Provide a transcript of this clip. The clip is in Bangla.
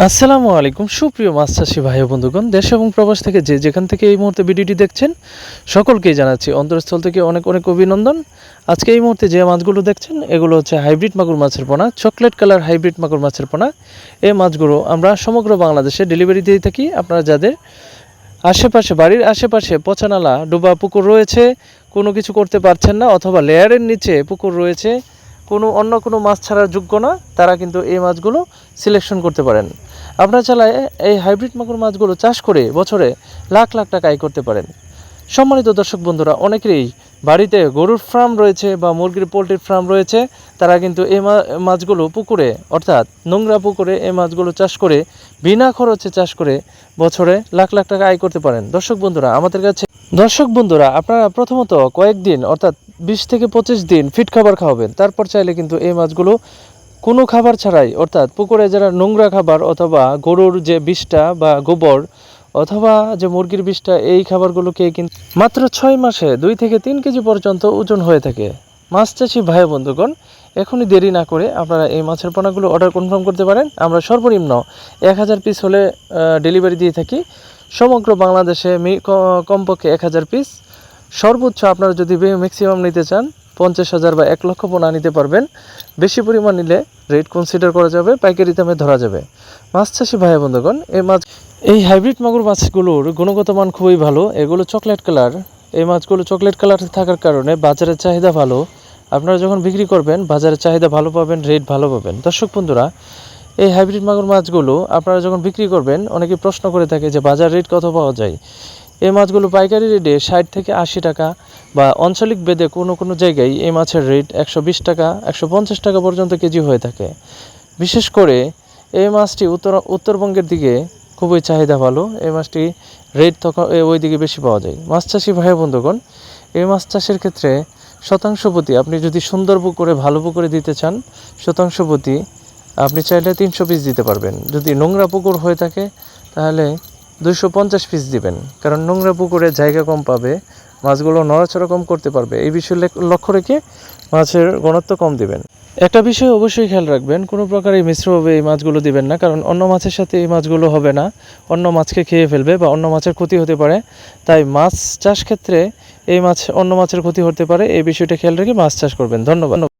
আসসালামু আলাইকুম। সুপ্রিয় মাছ চাষি ভাই বন্ধুগণ, দেশ এবং প্রবাস থেকে যে যেখান থেকে এই মুহূর্তে ভিডিওটি দেখছেন, সকলকেই জানাচ্ছি অন্তরস্থল থেকে অনেক অনেক অভিনন্দন। আজকে এই মুহূর্তে যে মাছগুলো দেখছেন, এগুলো হচ্ছে হাইব্রিড মাগুর মাছের পোনা, চকলেট কালার হাইব্রিড মাগুর মাছের পোনা। এই মাছগুলো আমরা সমগ্র বাংলাদেশে ডেলিভারি দিয়ে থাকি। আপনারা যাদের আশেপাশে, বাড়ির আশেপাশে পচানালা, ডোবা পুকুর রয়েছে, কোনো কিছু করতে পারছেন না অথবা লেয়ারের নিচে পুকুর রয়েছে, কোনো অন্য কোনো মাছ ছাড়ার যোগ্য না, তারা কিন্তু এই মাছগুলো সিলেকশন করতে পারেন। আপনারা চালায় এই হাইব্রিড মাগুর মাছগুলো চাষ করে বছরে লাখ লাখ টাকা আয় করতে পারেন। সম্মানিত দর্শক বন্ধুরা, অনেকেরই বাড়িতে গরুর ফার্ম রয়েছে বা মুরগির পোলট্রির ফার্ম রয়েছে, তারা কিন্তু এই মাছগুলো পুকুরে, অর্থাৎ নোংরা পুকুরে এই মাছগুলো চাষ করে, বিনা খরচে চাষ করে বছরে লাখ লাখ টাকা আয় করতে পারেন। দর্শক বন্ধুরা, আমাদের কাছে দর্শক বন্ধুরা, আপনারা প্রথমত কয়েকদিন, অর্থাৎ বিশ থেকে পঁচিশ দিন ফিট খাবার খাওয়াবেন। তারপর চাইলে কিন্তু এই মাছগুলো কোনো খাবার ছাড়াই, অর্থাৎ পুকুরে যারা নোংরা খাবার অথবা গরুর যে বিষটা বা গোবর অথবা যে মুরগির বিষটা, এই খাবারগুলোকে কিন্তু মাত্র ছয় মাসে দুই থেকে তিন কেজি পর্যন্ত ওজন হয়ে থাকে। মাছ চাষি ভাই বন্ধুগণ, এখনই দেরি না করে আপনারা এই মাছের পোনাগুলো অর্ডার কনফার্ম করতে পারেন। আমরা সর্বনিম্ন এক হাজার পিস হলে ডেলিভারি দিয়ে থাকি। সমগ্র বাংলাদেশে কমপক্ষে এক হাজার পিস সর্বোচ্চ আপনারা যদি ম্যাক্সিমাম নিতে চান পঞ্চাশ হাজার বা এক লক্ষ পোনা নিতে পারবেন। বেশি পরিমাণ নিলে রেট কনসিডার করা যাবে, পাইকারি দামে ধরা যাবে। মাছ চাষি ভাই বন্ধুগণ এই মাছ এই হাইব্রিড মাগুর মাছগুলোর গুণগত মান খুবই ভালো। এগুলো চকলেট কালার এই মাছগুলো চকলেট কালার থাকার কারণে বাজারের চাহিদা ভালো। আপনারা যখন বিক্রি করবেন, বাজারের চাহিদা ভালো পাবেন রেট ভালো পাবেন। দর্শক বন্ধুরা, এই হাইব্রিড মাগুর মাছগুলো আপনারা যখন বিক্রি করবেন, অনেকে প্রশ্ন করে থাকে যে বাজার রেট কত পাওয়া যায়? এই মাছগুলো পাইকারি রেটে ষাট থেকে আশি টাকা বা আঞ্চলিক বেদে কোনো কোনো জায়গায় এই মাছের রেট একশো বিশ টাকা, একশো পঞ্চাশ টাকা পর্যন্ত কেজি হয়ে থাকে। বিশেষ করে এই মাছটি উত্তর, উত্তরবঙ্গের দিকে খুবই চাহিদা ভালো। এই মাছটি রেট তখন ওই দিকে বেশি পাওয়া যায়। মাছ চাষি ভাই বন্ধুগণ, এই মাছ চাষের ক্ষেত্রে শতাংশ প্রতি আপনি যদি সুন্দর করে ভালো পুকুরে দিতে চান, শতাংশ প্রতি আপনি চাইলে তিনশো পিস দিতে পারবেন। যদি নোংরা পুকুর হয়ে থাকে, তাহলে দুইশো পঞ্চাশ পিস দিবেন। কারণ নোংরা পুকুরে জায়গা কম পাবে, মাছগুলো নড়াচড়া কম করতে পারবে। এই বিষয়ে লক্ষ্য রেখে মাছের ঘনত্ব কম দিবেন। একটা বিষয় অবশ্যই খেয়াল রাখবেন, কোনো প্রকার এই মিশ্রভাবে এই মাছগুলো দিবেন না। কারণ অন্য মাছের সাথে এই মাছগুলো হবে না। অন্য মাছকে খেয়ে ফেলবে বা অন্য মাছের ক্ষতি হতে পারে। তাই মাছ চাষ ক্ষেত্রে এই মাছ অন্য মাছের ক্ষতি হতে পারে। এই বিষয়টা খেয়াল রেখে মাছ চাষ করবেন। ধন্যবাদ।